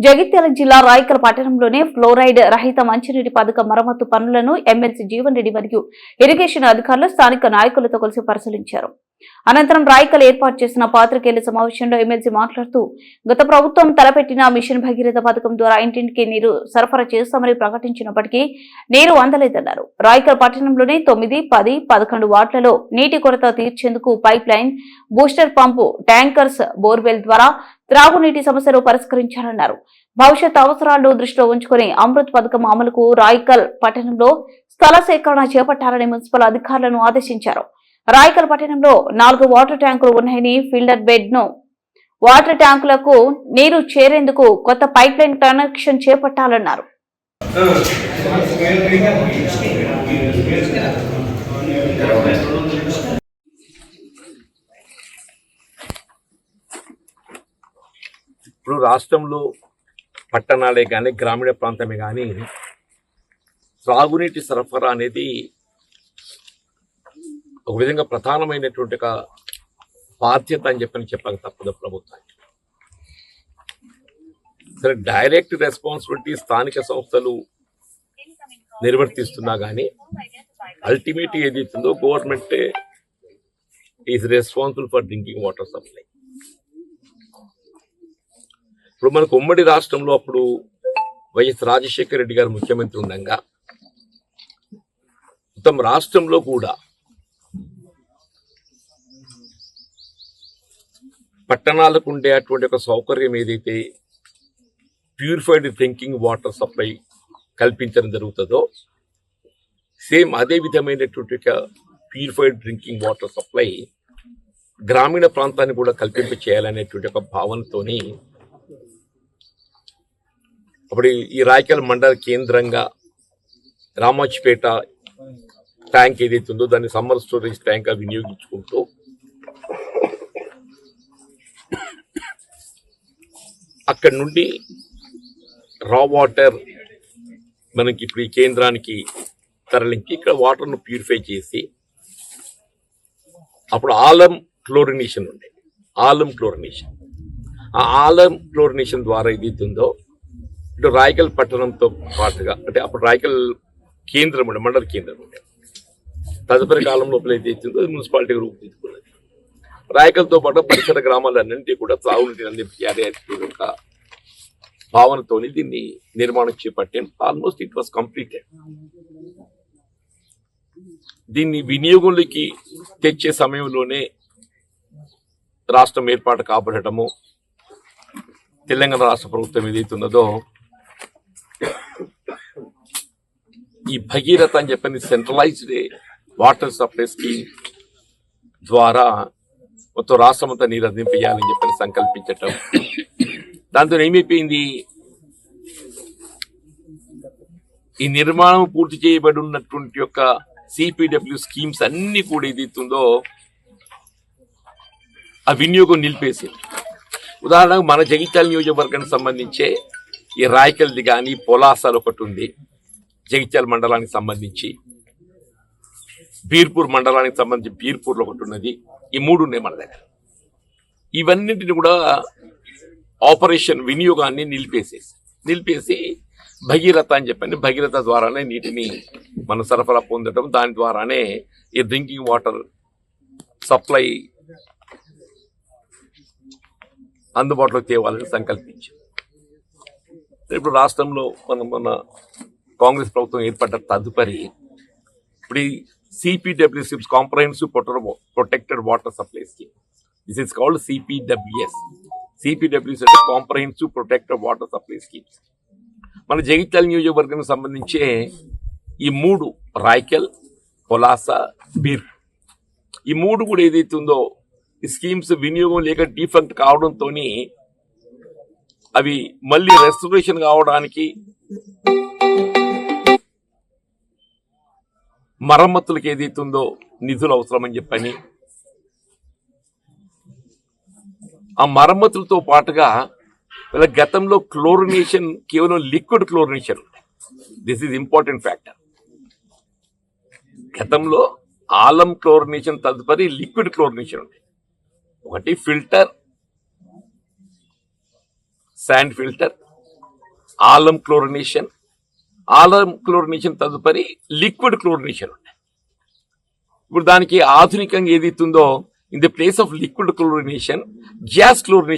జగిత్యాల జిల్లా రాయకల్ పట్టణంలోనే ఫ్లోరైడ్ రహిత మంచినీటి పథకం మరమ్మతు పనులను ఎమ్మెల్సీ జీవన్ రెడ్డి మరియు ఇరిగేషన్ అధికారులు స్థానిక నాయకులతో కలిసి పరిశీలించారు. అనంతరం రాయకల్ ఏర్పాటు చేసిన పాత్రికేయుల సమావేశంలో ఎమ్మెల్సీ మాట్లాడుతూ గత ప్రభుత్వం తలపెట్టిన మిషన్ భగీరథ పథకం ద్వారా ఇంటింటికి నీరు సరఫరా చేస్తామని ప్రకటించినప్పటికీ నీరు అందలేదన్నారు. రాయకల్ పట్టణంలోని తొమ్మిది పది పదకొండు వార్డులలో నీటి కొరత తీర్చేందుకు pipe line booster pump tankers borewell ద్వారా త్రాగునీటి సమస్యలు పరిష్కరించాలన్నారు. భవిష్యత్ అవసరాలను దృష్టిలో ఉంచుకుని అమృత్ పథకం అమలుకు రాయకల్ పట్టణంలో స్థల సేకరణ చేపట్టాలని మున్సిపల్ అధికారులను ఆదేశించారు. రాయకల్ పట్టణంలో నాలుగు వాటర్ ట్యాంకులు ఉన్నాయని ఫిల్టర్ బెడ్ను వాటర్ ట్యాంకులకు నీరు చేరేందుకు కొత్త పైప్ లైన్ కనెక్షన్ చేపట్టాలన్నారు ఇప్పుడు రాష్ట్రంలో పట్టణాలే కానీ గ్రామీణ ప్రాంతమే కానీ త్రాగునీటి సరఫరా అనేది ఒక విధంగా ప్రధానమైనటువంటి ఒక బాధ్యత అని చెప్పని చెప్పక తప్పదు ప్రభుత్వానికి సరే డైరెక్ట్ రెస్పాన్సిబిలిటీ స్థానిక సంస్థలు నిర్వర్తిస్తున్నా కానీ అల్టిమేట్ ఏదైతుందో గవర్నమెంటే is responsible for drinking water supply. ఇప్పుడు మనకు ఉమ్మడి రాష్ట్రంలో అప్పుడు వైఎస్ రాజశేఖర రెడ్డి గారు ముఖ్యమంత్రి ఉండగా మొత్తం రాష్ట్రంలో కూడా పట్టణాలకు ఉండే అటువంటి ఒక సౌకర్యం ఏదైతే ప్యూరిఫైడ్ డ్రింకింగ్ వాటర్ సప్లై కల్పించడం జరుగుతుందో సేమ్ అదే విధమైనటువంటి ఒక ప్యూరిఫైడ్ డ్రింకింగ్ వాటర్ సప్లై గ్రామీణ ప్రాంతాన్ని కూడా కల్పింప చేయాలనేటువంటి ఒక భావనతోని అప్పుడు ఈ- రాయకల్ మండల కేంద్రంగా రామాచిపేట ట్యాంక్ ఏదైతే ఉందో దాన్ని సమ్మర్ స్టోరేజ్ ట్యాంక్ వినియోగించుకుంటూ అక్కడ నుండి రా వాటర్ మనకి ఇప్పుడు ఈ కేంద్రానికి తరలించి ఇక్కడ వాటర్ను ప్యూరిఫై చేసి అప్పుడు ఆలం క్లోరినేషన్ ఉండే. ఆలం క్లోరినేషన్ ఆ ఆలం క్లోరినేషన్ ద్వారా ఏదైతే ఉందో ఇటు రాయకల్ పట్టణంతో పాటుగా అంటే అప్పుడు రాయకల్ కేంద్రం ఉండే మండల కేంద్రం ఉండే. తదుపరి కాలంలో లోపల ఏదైతే ఉందో రూపుదిద్దుకున్నది. రాయకల్తో పాటు పరిసర గ్రామాలన్నింటినీ కూడా త్రాగునీటిని అందించాలి ఒక భావనతోని దీన్ని నిర్మాణం చేపట్టే ఆల్మోస్ట్ ఇట్ వాస్ కంప్లీటెడ్ దీన్ని వినియోగంలోకి తెచ్చే సమయంలోనే రాష్ట్రం ఏర్పాటు కాబడటము తెలంగాణ రాష్ట్ర ప్రభుత్వం ఏదైతే ఉన్నదో ఈ భగీరథ అని చెప్పింది సెంట్రలైజ్డ్ వాటర్ సప్లై స్కీమ్ ద్వారా మొత్తం రాష్ట్రం అంతా నీరు అందింపేయాలని చెప్పి సంకల్పించటం. దాంతో ఏమైపోయింది? ఈ నిర్మాణం పూర్తి చేయబడి ఉన్నటువంటి యొక్క సిపిడబ్ల్యూ స్కీమ్స్ అన్ని కూడా ఏదైతుందో ఆ వినియోగం నిలిపేసింది. ఉదాహరణకు మన జగిత్యాల నియోజకవర్గానికి సంబంధించే ఈ రాయకల్ది కానీ పొలాసాలు ఒకటి ఉంది. జగిత్యాల మండలానికి సంబంధించి బీర్పూర్ మండలానికి సంబంధించి బీర్పూర్లో ఒకటి ఉన్నది ఈ మూడు ఉన్నాయి మన దగ్గర. ఇవన్నింటిని కూడా ఆపరేషన్ వినియోగాన్ని నిలిపేసేసి నిలిపేసి భగీరథ అని చెప్పని భగీరథ ద్వారానే నీటిని మనం సరఫరా పొందడం దాని ద్వారానే ఈ డ్రింకింగ్ వాటర్ సప్లై అందుబాటులో తేవాలని సంకల్పించాం. ఇప్పుడు రాష్ట్రంలో మనం మన కాంగ్రెస్ ప్రభుత్వం ఏర్పడ్డ తదుపరి ఇప్పుడు ఈ CPW SIPs comprehensive protected water supply scheme this is called CPWS CPWS అంటే comprehensive protected water supply schemes మన జగిత్యాల నియోజకవర్గానికి సంబంధించే ఈ మూడు రాయకల్ పొలాస బీర్. ఈ మూడు కూడా ఏదైతే ఉందో ఈ స్కీమ్స్ వినియోగం లేక డిఫెక్ట్ కావడంతో అవి మళ్ళీ రెస్టరేషన్ కావడానికి మరమ్మతులకు ఏదైతే ఉందో నిధులు అవసరమని చెప్పని. ఆ మరమ్మతులతో పాటుగా వీళ్ళ గతంలో క్లోరినేషన్ కేవలం liquid chlorination. This is important factor గతంలో ఆలం క్లోరినేషన్ తదుపరి లిక్విడ్ క్లోరినేషన్ ఉంది. ఒకటి filter sand filter alum chlorination alum chlorination తదుపరి లిక్విడ్ క్లోరినేషన్ ఉన్నాయి. ఇప్పుడు దానికి ఆధునికంగా ఏది ఇస్తుందో in the place of liquid chlorination gas chlorination